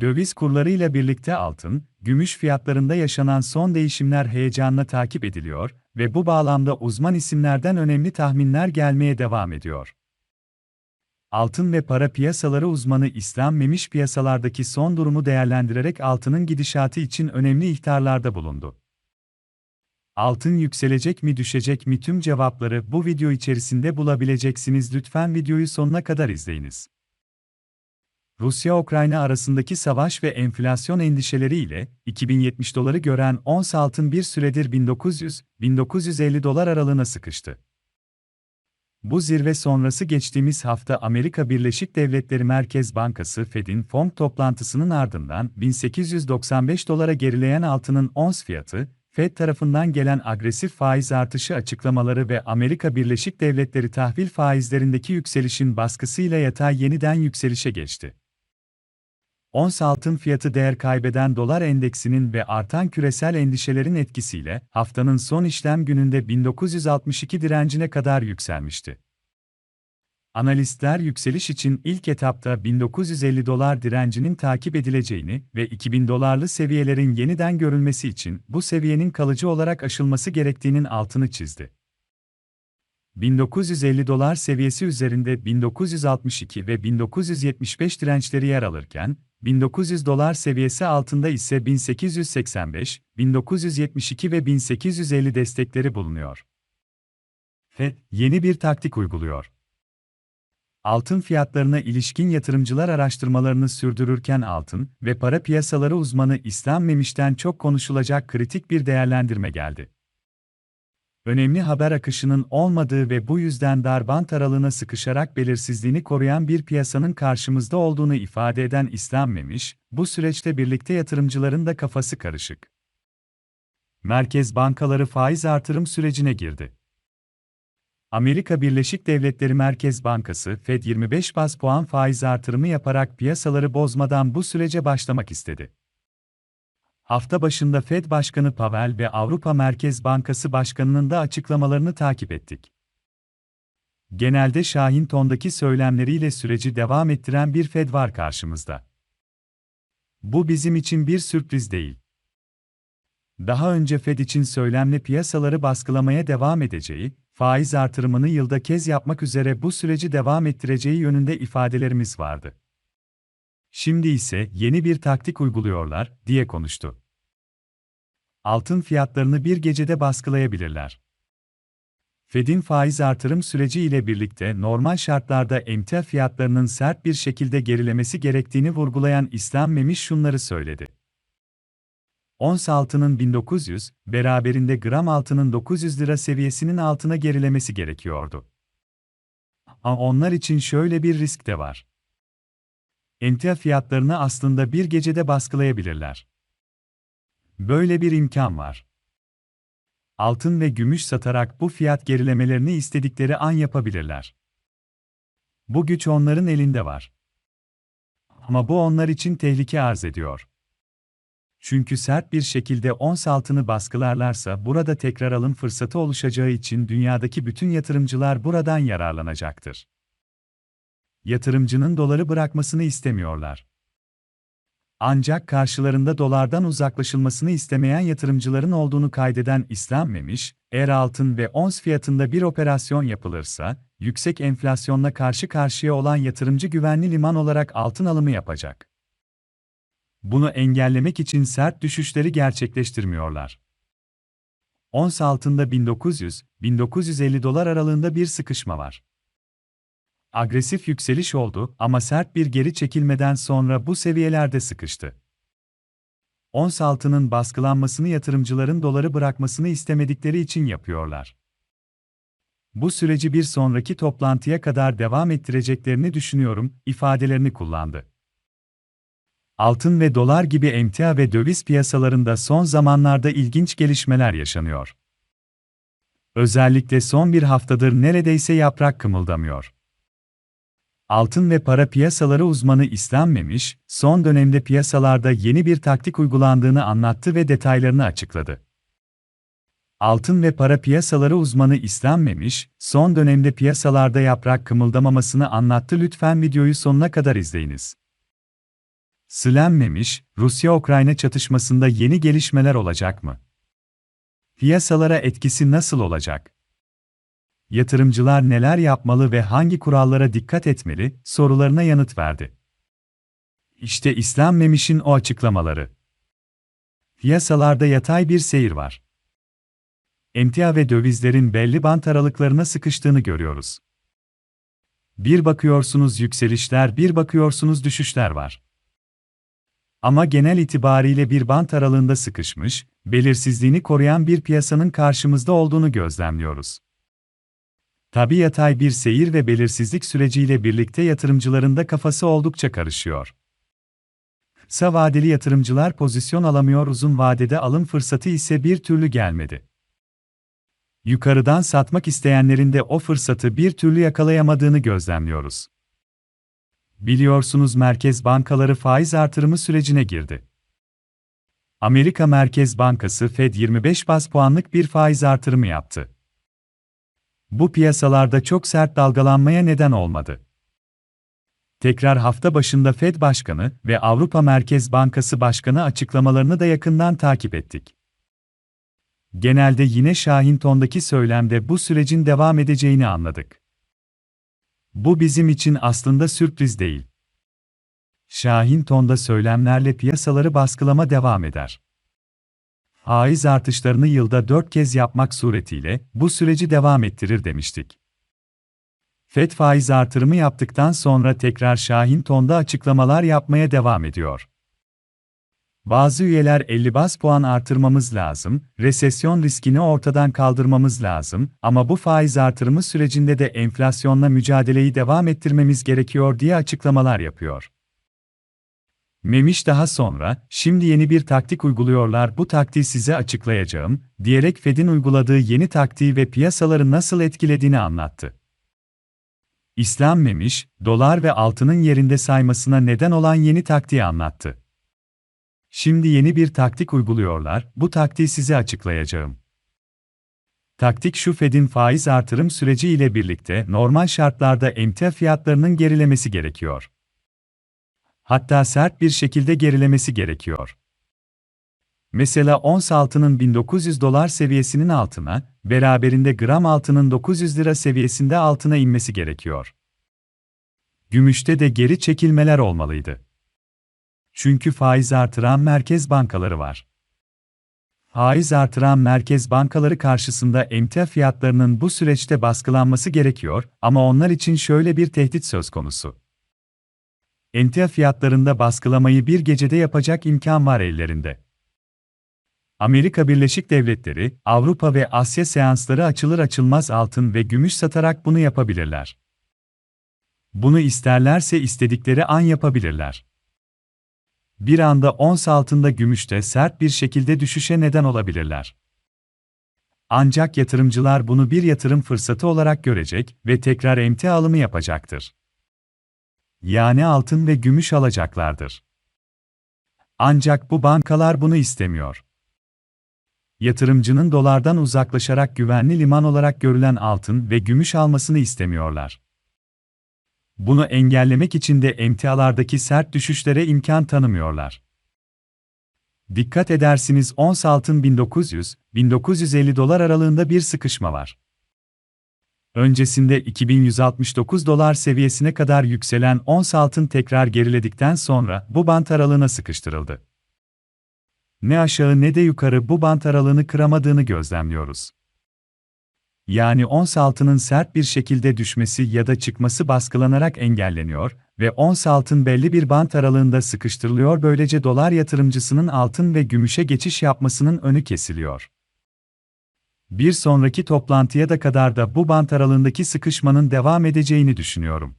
Döviz kurlarıyla birlikte altın, gümüş fiyatlarında yaşanan son değişimler heyecanla takip ediliyor ve bu bağlamda uzman isimlerden önemli tahminler gelmeye devam ediyor. Altın ve para piyasaları uzmanı İslam Memiş piyasalardaki son durumu değerlendirerek altının gidişatı için önemli ihtarlarda bulundu. Altın yükselecek mi düşecek mi tüm cevapları bu video içerisinde bulabileceksiniz. Lütfen videoyu sonuna kadar izleyiniz. Rusya-Ukrayna arasındaki savaş ve enflasyon endişeleriyle 2070 doları gören ons altın bir süredir 1900-1950 dolar aralığına sıkıştı. Bu zirve sonrası geçtiğimiz hafta Amerika Birleşik Devletleri Merkez Bankası Fed'in FOMC toplantısının ardından 1895 dolara gerileyen altının ons fiyatı, Fed tarafından gelen agresif faiz artışı açıklamaları ve Amerika Birleşik Devletleri tahvil faizlerindeki yükselişin baskısıyla yatay yeniden yükselişe geçti. Ons altın fiyatı değer kaybeden dolar endeksinin ve artan küresel endişelerin etkisiyle haftanın son işlem gününde 1962 direncine kadar yükselmişti. Analistler yükseliş için ilk etapta 1950 dolar direncinin takip edileceğini ve 2000 dolarlı seviyelerin yeniden görülmesi için bu seviyenin kalıcı olarak aşılması gerektiğinin altını çizdi. 1950 dolar seviyesi üzerinde 1962 ve 1975 dirençleri yer alırken, 1900 dolar seviyesi altında ise 1885, 1972 ve 1850 destekleri bulunuyor. Fed, yeni bir taktik uyguluyor. Altın fiyatlarına ilişkin yatırımcılar araştırmalarını sürdürürken altın ve para piyasaları uzmanı İslam Memiş'ten çok konuşulacak kritik bir değerlendirme geldi önemli haber akışının olmadığı ve bu yüzden darbant aralığına sıkışarak belirsizliğini koruyan bir piyasanın karşımızda olduğunu ifade eden İslam Memiş, bu süreçte birlikte yatırımcıların da kafası karışık. Merkez bankaları faiz artırım sürecine girdi. Amerika Birleşik Devletleri Merkez Bankası Fed 25 bas puan faiz artırımı yaparak piyasaları bozmadan bu sürece başlamak istedi. Hafta başında Fed Başkanı Powell ve Avrupa Merkez Bankası Başkanı'nın da açıklamalarını takip ettik. Genelde şahin tondaki söylemleriyle süreci devam ettiren bir Fed var karşımızda. Bu bizim için bir sürpriz değil. Daha önce Fed için söylemle piyasaları baskılamaya devam edeceği, faiz artırımını yılda kez yapmak üzere bu süreci devam ettireceği yönünde ifadelerimiz vardı. Şimdi ise yeni bir taktik uyguluyorlar, diye konuştu. Altın fiyatlarını bir gecede baskılayabilirler. Fed'in faiz artırım süreci ile birlikte normal şartlarda emtia fiyatlarının sert bir şekilde gerilemesi gerektiğini vurgulayan İslam Memiş şunları söyledi. Ons altının 1900, beraberinde gram altının 900 lira seviyesinin altına gerilemesi gerekiyordu. Ama onlar için şöyle bir risk de var emtia fiyatlarını aslında bir gecede baskılayabilirler. Böyle bir imkan var. Altın ve gümüş satarak bu fiyat gerilemelerini istedikleri an yapabilirler. Bu güç onların elinde var. Ama bu onlar için tehlike arz ediyor. Çünkü sert bir şekilde ons altını baskılarlarsa burada tekrar alım fırsatı oluşacağı için dünyadaki bütün yatırımcılar buradan yararlanacaktır yatırımcının doları bırakmasını istemiyorlar. Ancak karşılarında dolardan uzaklaşılmasını istemeyen yatırımcıların olduğunu kaydeden İslam Memiş, eğer altın ve ons fiyatında bir operasyon yapılırsa, yüksek enflasyonla karşı karşıya olan yatırımcı güvenli liman olarak altın alımı yapacak. Bunu engellemek için sert düşüşleri gerçekleştirmiyorlar. Ons altında 1900-1950 dolar aralığında bir sıkışma var agresif yükseliş oldu ama sert bir geri çekilmeden sonra bu seviyelerde sıkıştı. Ons altının baskılanmasını yatırımcıların doları bırakmasını istemedikleri için yapıyorlar. Bu süreci bir sonraki toplantıya kadar devam ettireceklerini düşünüyorum, ifadelerini kullandı. Altın ve dolar gibi emtia ve döviz piyasalarında son zamanlarda ilginç gelişmeler yaşanıyor. Özellikle son bir haftadır neredeyse yaprak kımıldamıyor. Altın ve para piyasaları uzmanı İslam Memiş, son dönemde piyasalarda yeni bir taktik uygulandığını anlattı ve detaylarını açıkladı. Altın ve para piyasaları uzmanı İslam Memiş, son dönemde piyasalarda yaprak kımıldamamasını anlattı. Lütfen videoyu sonuna kadar izleyiniz. Slenmemiş, Rusya-Ukrayna çatışmasında yeni gelişmeler olacak mı? Piyasalara etkisi nasıl olacak? Yatırımcılar neler yapmalı ve hangi kurallara dikkat etmeli sorularına yanıt verdi. İşte İslam Memiş'in o açıklamaları. Piyasalarda yatay bir seyir var. Emtia ve dövizlerin belli bant aralıklarına sıkıştığını görüyoruz. Bir bakıyorsunuz yükselişler, bir bakıyorsunuz düşüşler var. Ama genel itibariyle bir bant aralığında sıkışmış, belirsizliğini koruyan bir piyasanın karşımızda olduğunu gözlemliyoruz. Tabi yatay bir seyir ve belirsizlik süreciyle birlikte yatırımcıların da kafası oldukça karışıyor. Kısa vadeli yatırımcılar pozisyon alamıyor, uzun vadede alım fırsatı ise bir türlü gelmedi. Yukarıdan satmak isteyenlerin de o fırsatı bir türlü yakalayamadığını gözlemliyoruz. Biliyorsunuz merkez bankaları faiz artırımı sürecine girdi. Amerika Merkez Bankası Fed 25 bas puanlık bir faiz artırımı yaptı. Bu piyasalarda çok sert dalgalanmaya neden olmadı. Tekrar hafta başında Fed Başkanı ve Avrupa Merkez Bankası Başkanı açıklamalarını da yakından takip ettik. Genelde yine Şahin tondaki söylemde bu sürecin devam edeceğini anladık. Bu bizim için aslında sürpriz değil. Şahin tonda söylemlerle piyasaları baskılama devam eder. Faiz artışlarını yılda dört kez yapmak suretiyle bu süreci devam ettirir demiştik. FED faiz artırımı yaptıktan sonra tekrar Şahin tonda açıklamalar yapmaya devam ediyor. Bazı üyeler 50 bas puan artırmamız lazım, resesyon riskini ortadan kaldırmamız lazım ama bu faiz artırımı sürecinde de enflasyonla mücadeleyi devam ettirmemiz gerekiyor diye açıklamalar yapıyor. Memiş daha sonra, şimdi yeni bir taktik uyguluyorlar bu taktiği size açıklayacağım, diyerek Fed'in uyguladığı yeni taktiği ve piyasaları nasıl etkilediğini anlattı. İslam Memiş, dolar ve altının yerinde saymasına neden olan yeni taktiği anlattı. Şimdi yeni bir taktik uyguluyorlar, bu taktiği size açıklayacağım. Taktik şu Fed'in faiz artırım süreci ile birlikte normal şartlarda emtia fiyatlarının gerilemesi gerekiyor. Hatta sert bir şekilde gerilemesi gerekiyor. Mesela ons altının 1900 dolar seviyesinin altına, beraberinde gram altının 900 lira seviyesinde altına inmesi gerekiyor. Gümüşte de geri çekilmeler olmalıydı. Çünkü faiz artıran merkez bankaları var. Faiz artıran merkez bankaları karşısında emtia fiyatlarının bu süreçte baskılanması gerekiyor ama onlar için şöyle bir tehdit söz konusu. Emtia fiyatlarında baskılamayı bir gecede yapacak imkan var ellerinde. Amerika Birleşik Devletleri, Avrupa ve Asya seansları açılır açılmaz altın ve gümüş satarak bunu yapabilirler. Bunu isterlerse istedikleri an yapabilirler. Bir anda ons altında gümüşte sert bir şekilde düşüşe neden olabilirler. Ancak yatırımcılar bunu bir yatırım fırsatı olarak görecek ve tekrar emtia alımı yapacaktır. Yani altın ve gümüş alacaklardır. Ancak bu bankalar bunu istemiyor. Yatırımcının dolardan uzaklaşarak güvenli liman olarak görülen altın ve gümüş almasını istemiyorlar. Bunu engellemek için de emtialardaki sert düşüşlere imkan tanımıyorlar. Dikkat edersiniz ons altın 1900-1950 dolar aralığında bir sıkışma var. Öncesinde 2169 dolar seviyesine kadar yükselen ons altın tekrar geriledikten sonra bu bant aralığına sıkıştırıldı. Ne aşağı ne de yukarı bu bant aralığını kıramadığını gözlemliyoruz. Yani ons altının sert bir şekilde düşmesi ya da çıkması baskılanarak engelleniyor ve ons altın belli bir bant aralığında sıkıştırılıyor böylece dolar yatırımcısının altın ve gümüşe geçiş yapmasının önü kesiliyor. Bir sonraki toplantıya da kadar da bu bant aralığındaki sıkışmanın devam edeceğini düşünüyorum.